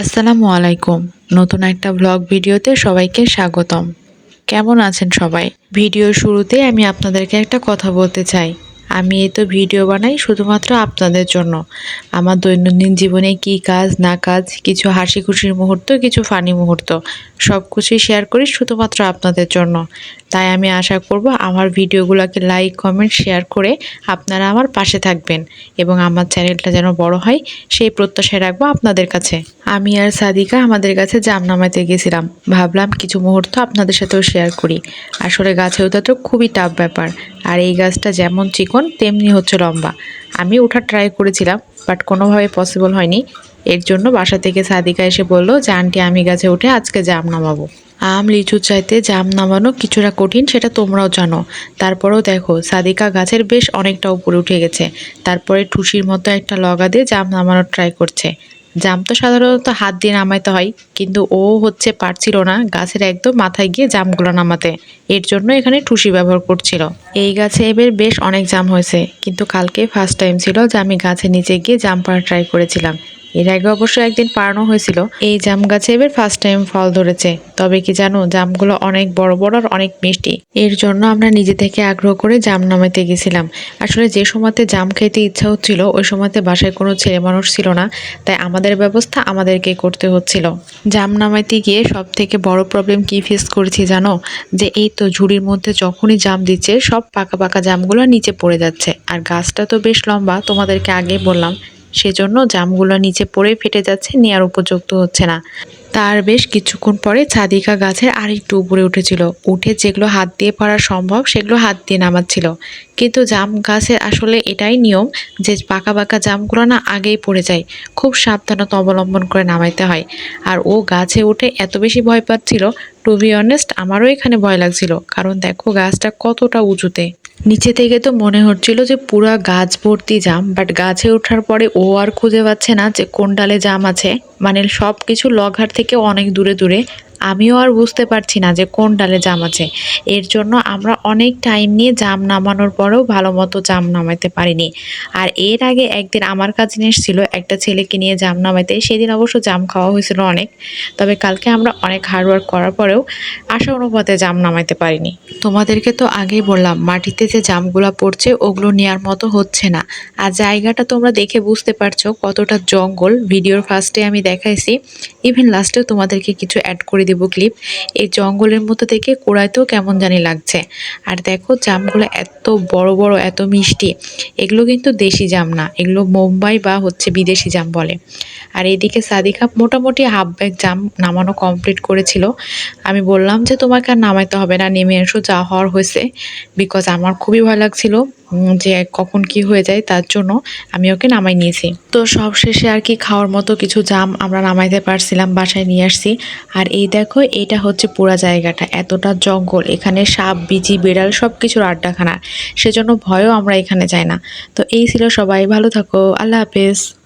আসসালামু আলাইকুম। নতুন একটা ব্লগ ভিডিওতে সবাইকে স্বাগতম। কেমন আছেন সবাই? ভিডিওর শুরুতে আমি আপনাদেরকে একটা কথা বলতে চাই। আমি এই তো ভিডিও বানাই শুধুমাত্র আপনাদের জন্য। আমার দৈনন্দিন জীবনে কি কাজ, না কাজ, কিছু হাসি খুশির মুহূর্ত, কিছু ফানি মুহূর্ত সব কিছুই শেয়ার করি শুধুমাত্র আপনাদের জন্য। তাই আমি আশা করব আমার ভিডিওগুলোকে লাইক কমেন্ট শেয়ার করে আপনারা আমার পাশে থাকবেন এবং আমার চ্যানেলটা যেন বড় হয়, সেই প্রত্যাশায় রাখব আপনাদের কাছে। আমি আর সাদিকা আমাদের কাছে জাম নামাইতে গেছিলাম। ভাবলাম কিছু মুহূর্ত আপনাদের সাথেও শেয়ার করি। আসলে গাছে ওঠা তো খুবই টাফ ব্যাপার। আর এই গাছটা যেমন চিকন, তেমনি হচ্ছে লম্বা। আমি ওঠা ট্রাই করেছিলাম বাট কোনোভাবে পসিবল হয়নি। এর জন্য বাসা থেকে সাদিকা এসে বলল যে, আন্টি, আমি গাছে উঠে আজকে জাম নামাবো। আম, লিচু চাইতে জাম নামানো কিছুটা কঠিন, সেটা তোমরাও জানো। তারপরেও দেখো, সাদিকা গাছের বেশ অনেকটা উপরে উঠে গেছে। তারপরে ঠুসির মতো একটা লগা দিয়ে জাম নামানোর ট্রাই করছে। জাম তো সাধারণত হাত দিয়ে নামাইতে হয়, কিন্তু ও হচ্ছে পারছিল না গাছের একদম মাথায় গিয়ে জামগুলো নামাতে। এর জন্য এখানে ঠুসি ব্যবহার করছিল। এই গাছে এবার বেশ অনেক জাম হয়েছে, কিন্তু কালকে ফার্স্ট টাইম ছিল যে আমি গাছের নিচে গিয়ে জাম পাড়া ট্রাই করেছিলাম। এর আগে অবশ্য একদিন পাড়ানো হয়েছিল। এই জাম গাছে এবার ফার্স্ট টাইম ফল ধরেছে। তবে কি জানো, জামগুলো অনেক বড় বড় আর অনেক মিষ্টি। এর জন্য আমরা নিজে থেকে আগ্রহ করে জাম নামাইতে গেছিলাম। আসলে যে সময়তে জাম খেতে ইচ্ছা হচ্ছিল, ওই সময়তে বাসায় কোনো ছেলে মানুষ ছিল না। তাই আমাদের ব্যবস্থা আমাদেরকে করতে হচ্ছিল। জাম নামাইতে গিয়ে সব থেকে বড় প্রবলেম কি ফেস করেছি জানো? যে এই তো ঝুড়ির মধ্যে যখনই জাম দিচ্ছে, সব পাকা পাকা জামগুলো নিচে পড়ে যাচ্ছে। আর গাছটা তো বেশ লম্বা, তোমাদেরকে আগে বললাম। সেজন্য জামগুলো নিচে পড়ে ফেটে যাচ্ছে, নেয়ার উপযুক্ত হচ্ছে না। তার বেশ কিছুক্ষণ পরে ছাদিকা গাছের আরেকটু উপরে উঠেছিল। উঠে যেগুলো হাত দিয়ে পারা সম্ভব, সেগুলো হাত দিয়ে নামাচ্ছিল। কিন্তু জাম গাছের আসলে এটাই নিয়ম যে পাকা পাকা জামগুলো না আগেই পড়ে যায়। খুব সাবধানতা অবলম্বন করে নামাইতে হয়। আর ও গাছে উঠে এত বেশি ভয় পাচ্ছিল টু বি অনেস্ট আমারও এখানে ভয় লাগছিল। কারণ দেখো, গাছটা কতটা উঁচুতে। নিচে থেকে তো মনে হচ্ছিল যে পুরা গাছ ভর্তি জাম বাট গাছে ওঠার পরে ও আর খুঁজে পাচ্ছে না যে কোন ডালে জাম আছে। মানে সব কিছু লঘার থেকে অনেক দূরে দূরে। আমিও আর বুঝতে পারছি না যে কোন ডালে জাম আছে। এর জন্য আমরা অনেক টাইম নিয়ে জাম নামানোর পরেও ভালো মতো জাম নামাইতে পারিনি। আর এর আগে একদিন আমার কাছে এসেছিল, একটা ছেলেকে নিয়ে জাম নামাইতে। সেদিন অবশ্য জাম খাওয়া হয়েছিল অনেক। তবে কালকে আমরা অনেক হার্ডওয়ার্ক করার পরেও আশা অনুপাতে জাম নামাইতে পারিনি। তোমাদেরকে তো আগেই বললাম, মাটিতে যে জামগুলা পড়ছে, ওগুলো নেওয়ার মতো হচ্ছে না। আর জায়গাটা তোমরা দেখে বুঝতে পারছ কতটা জঙ্গল। ভিডিওর ফার্স্টে আমি দেখাইছি। ইভেন লাস্টেও তোমাদেরকে কিছু অ্যাড করে দেবো ক্লিপ। এই জঙ্গলের মধ্যে থেকে কোড়াইতেও কেমন জানি লাগছে। আর দেখো জামগুলো এত বড় বড়, এত মিষ্টি। এগুলো কিন্তু দেশি জাম না। এগুলো মুম্বাই বা হচ্ছে বিদেশি জাম বলে। আর এইদিকে সাদিকা মোটামুটি হাফ ব্যাগ জাম নামানো কমপ্লিট করেছিল। আমি বললাম যে তোমাকে আর নামাইতে হবে না, নেমে এসো, যা হওয়ার হয়েছে। বিকজ আমার খুবই ভয় লাগছিল। যে কখন কি হয়ে যায় তার জন্য আমি ওকে নামাই নিয়েছি। তো সব শেষে আর কি খাওয়ার মতো কিছু জাম আমরা নামাইতে পারছিলাম, বাসায় নিয়ে আসছি। আর এই দেখো এটা হচ্ছে পুরা জায়গাটা, এতটা জঙ্গল। এখানে সাপ বিচি বিড়াল সব কিছুর আড্ডাখানা। সেজন্য ভয়ও আমরা এখানে যাই না। তো এই ছিল সবাই, ভালো থাকো, আল্লাহ হাফেজ।